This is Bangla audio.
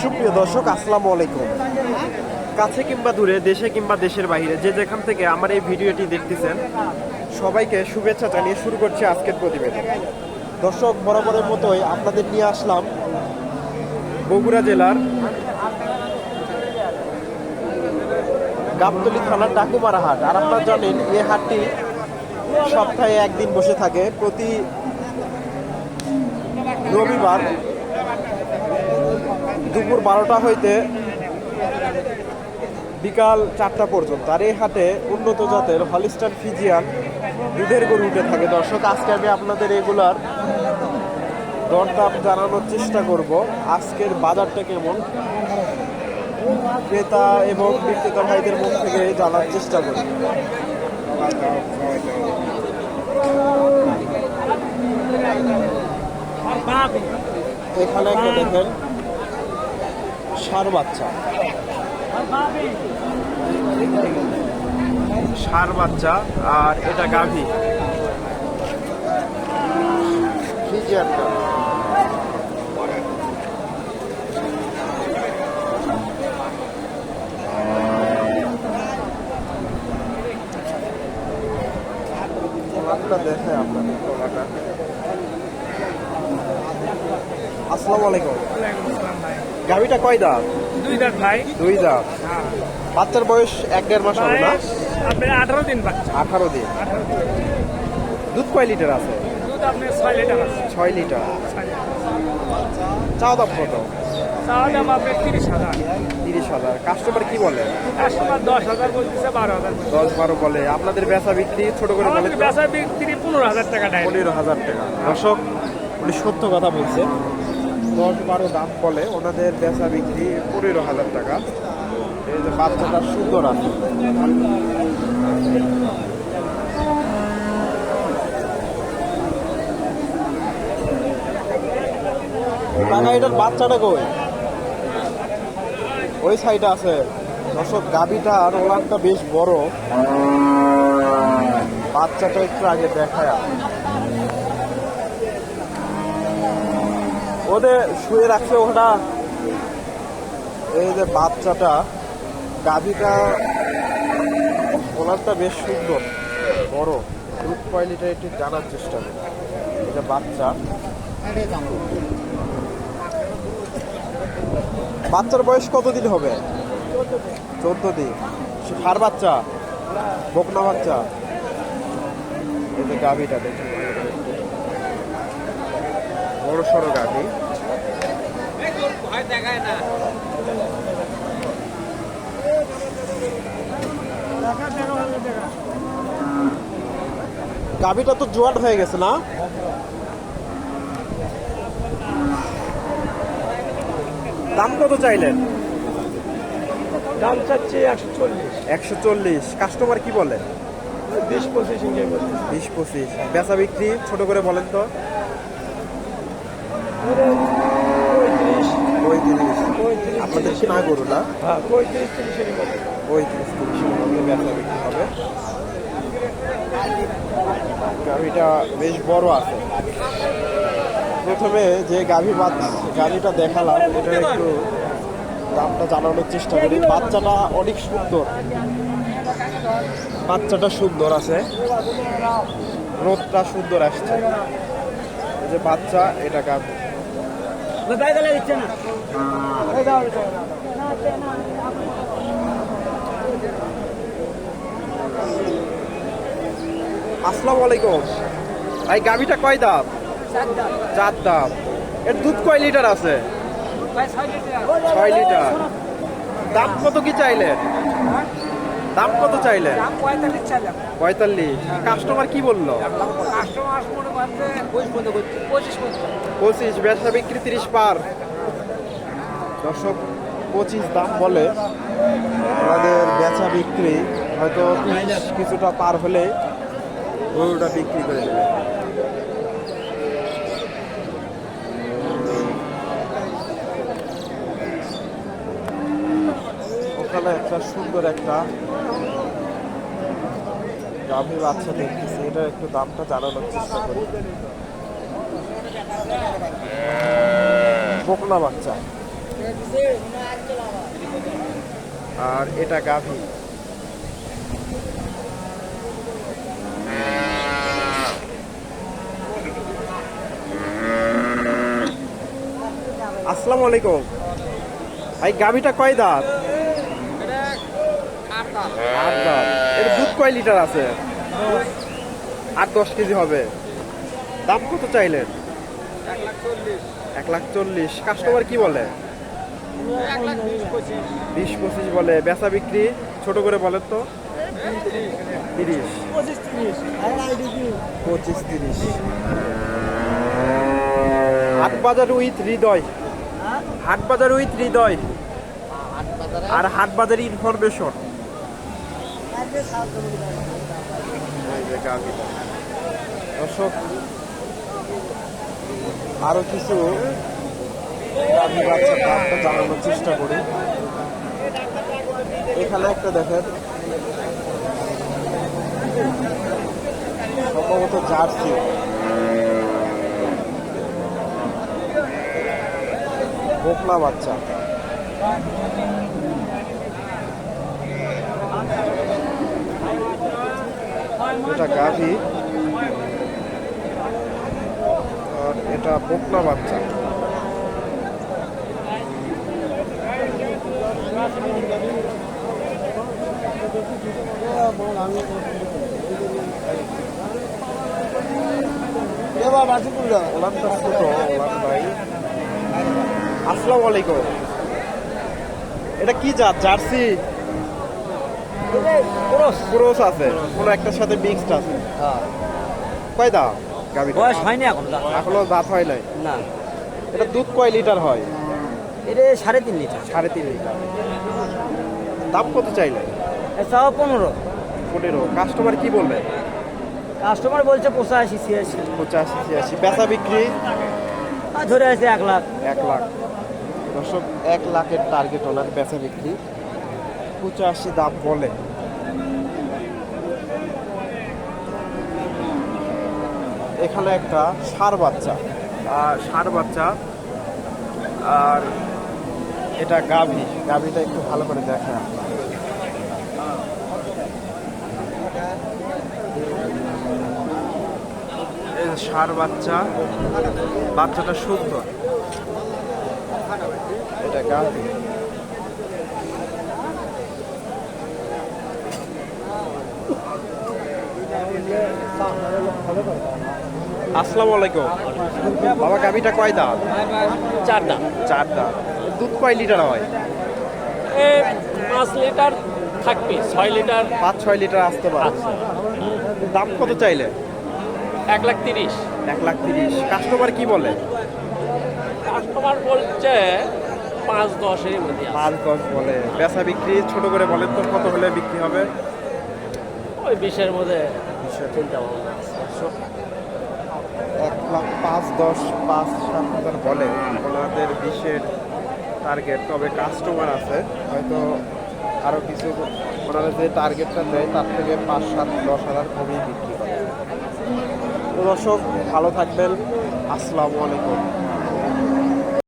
সুপ্রিয় দর্শক, আসসালামু আলাইকুম। কাছে কিংবা দূরে, দেশে কিংবা দেশের বাইরে, যে যেখান থেকে আমার এই ভিডিওটি দেখতেছেন, সবাইকে শুভেচ্ছা জানিয়ে শুরু করছি আজকের প্রতিবেদন। দর্শক, বরাবরের মতোই আপনাদের নিয়ে আসলাম বগুড়া জেলার গাবতলি থানার ডাকুমারা হাট আর আপনারা জানেন এই হাটটি সপ্তাহে একদিন বসে থাকে। প্রতি রবিবার দুপুর বারোটা হইতে বিকাল চারটা পর্যন্ত। আর এই হাটে উন্নত জাতের হলিস্টান ফিজিয়ান দুধের গরু উঠে থাকে। দর্শক, আজকে আমি আপনাদের এগুলার দরদাম জানানোর চেষ্টা করব। আজকের বাজারটা কেমন? ক্রেতা এবং বিক্রেতা ভাইদের মুখ থেকে জানার চেষ্টা করি। এখানে একটা দেখেন ষাঁড় বাচ্চা। ষাঁড় বাচ্চা আর এটা গাভী। ফ্রিজিয়ানটা কলারটা দেখে আপনাদের আসসালামু আলাইকুম। গাভিটা কয় দাঁত দুই দাঁত ভাই। দুই দাঁত হ্যাঁ। বাচ্চার বয়স এক দেড় মাস হবে না? আঠারো দিন বাচ্চা। আঠারো দিন। দুধ কয় লিটার আছে? ছয় লিটার আছে। ছয় লিটার। দাম কত? দাম আপনার তিরিশ হাজার। তিরিশ হাজার। কাস্টমার কি বলে? কাস্টমার দশ হাজার বলতেছে বারো হাজার দশ বারো বলে। আপনাদের বেচা বিক্রি ছোট করে আমাদের বেচা বিক্রি পনেরো হাজার টাকা পনেরো হাজার টাকা। দর্শক উনি সত্য কথা বলছে। দশ বারো দাম বলে ওনাদের বেচা বিক্রি পনেরো হাজার টাকা। এই যে বাচ্চাটা সুন্দর আছে। এটার বাচ্চাটা কই? ওই সাইডে আছে। দর্শক গাবিটা আর ওলানটা বেশ বড়। বাচ্চাটা একটু আগে দেখায় ওদের শুয়ে রাখছে ওটা এই যে বাচ্চাটা, গাভিটা, ওনারটা বেশ সুন্দর, বড়। দুধ কোয়ালিটি একটু জানার চেষ্টা করি। এটা বাচ্চা। বাচ্চার বয়স কতদিন হবে? চোদ্দ দিন। সার বাচ্চা? বকনা বাচ্চা? যে গাভিটা দেখুন। বড় সড়ো গাভি। গাভিটা তো জোয়ান হয়ে গেছে না? দাম কত চাইলেন? দাম চাচ্ছে একশো চল্লিশ। একশো চল্লিশ। কাস্টমার কি বলে? বিশ পঁচিশ বিশ পঁচিশ। বেচা বিক্রি ছোট করে বলেন তো। পঁয়ত্রিশ আপনাদের না গরু না? হ্যাঁ পঁয়ত্রিশ তিরিশের পঁয়ত্রিশ তিরিশের মধ্যে বেচা বিক্রি হবে। গাভিটা বেশ বড় আছে। প্রথমে যে গাভি গাভিটা দেখালাম এটার একটু দামটা জানানোর চেষ্টা করি। বাচ্চাটা অনেক সুন্দর। বাচ্চাটা সুন্দর আছে। রোদটা সুন্দর আসছে। যে বাচ্চা এটা গাভি। আসসালামু আলাইকুম। ভাই গাভিটা কয় দাম চার দাম এর দুধ কয় লিটার আছে? ছয় লিটার। দাম কত কি চাইলেন? দাম কত চাইলেন? পঁয়তাল্লিশ চাইলাম। পঁয়তাল্লিশ। কাস্টমার কি বলল? কাস্টমার মনে করছে পঁচিশ পঁচিশ বেচা বিক্রি তিরিশ পার। দর্শক পঁচিশ দাম বলে আমাদের বেচা বিক্রি হয়তো তিরিশ কিছুটা পার হলে গরুটা বিক্রি করে দেবে। ওখানে একটা সুন্দর একটা গাভী বাচ্চা দেখতেছি, এটা একটু দামটা জানানোর চেষ্টা করি। বকনা বাচ্চা। আর এটা গাভী। আসসালামু আলাইকুম। ভাই, গাভীটা কয় দাঁত? আট দাঁত। কয় লিটার আছে? আট দশ কেজি হবে। দাম কত চাইলেন? এক লাখ চল্লিশ। কাস্টমার কি বলে? বিশ পঁচিশ বলে। বেচা বিক্রি ছোট করে বলেন তো। তিরিশ। পঁচিশ তিরিশ। হাট বাজার উইথ হৃদয়। হাট বাজার উইথ হৃদয়। আর হাট বাজার ইনফরমেশন। দর্শক, আরও কিছু বাচ্চার দামটা জানানোর চেষ্টা করি। এখানে একটা দেখেন, সম্ভবত জার্সি। বকনা বাচ্চা। এটা গাভী। আর এটা বকনা বাচ্চা। আসসালামু আলাইকুম। এটা কি জাত? জার্সি? ক্রোস আছে। কোনো একটার সাথে মিক্সড আছে। কয় দাম গাভী বয়স হয়নি এখন। এখনও দাঁত হয় নাই? না। এটা দুধ কয় লিটার হয়? এটা সাড়ে তিন লিটার। সাড়ে তিন লিটার। দাম কত চাইলে? তাও পনেরো। পনেরো। কাস্টমার কি বলবে? কাস্টমার বলছে পঁচাশি ছিয়াশি। পঁচাশি ছিয়াশি। বেচা বিক্রি? ধরে আছে এক লাখ। এক লাখ। দর্শক এক লাখের টার্গেট ওনার বেচা বিক্রি। পঁচাশি দাম বলে। এখানে একটা সার বাচ্চা। আর ষাঁড় বাচ্চা। আর এটা গাভী। গাভীটা একটু ভালো করে দেখেন ষাঁড় বাচ্চা। বাচ্চাটা সুন্দর। এটা গাভী। আসসালামু আলাইকুম। বাবা গাভীটা কয় দাঁত? চার দাম চার দাঁত। দুধ কয় লিটার হয়? পাঁচ লিটার থাকবে ছয় লিটার। পাঁচ ছয় লিটার আসতে পারে। দাম কত চাইলে? এক লাখ তিরিশ। এক লাখ তিরিশ। কাস্টমার কি বলে? কাস্টমার বলছে পাঁচ দশের মধ্যে। পাঁচ দশ বলে। বেচা বিক্রি ছোট করে বলেন তো কত হলে বিক্রি হবে? ওই বিশের মধ্যে ভাবনা এক লাখ পাঁচ, দশ, পাঁচ, সাত হাজার বলে। ওনাদের বিশের টার্গেট তবে কাস্টমার আছে। হয়তো আরও কিছু ওনারা যে টার্গেটটা দেয়, তার থেকে পাঁচ, সাত, দশ হাজার কমেই বিক্রি করে। দর্শক, ভালো থাকবেন। আসসালামু আলাইকুম।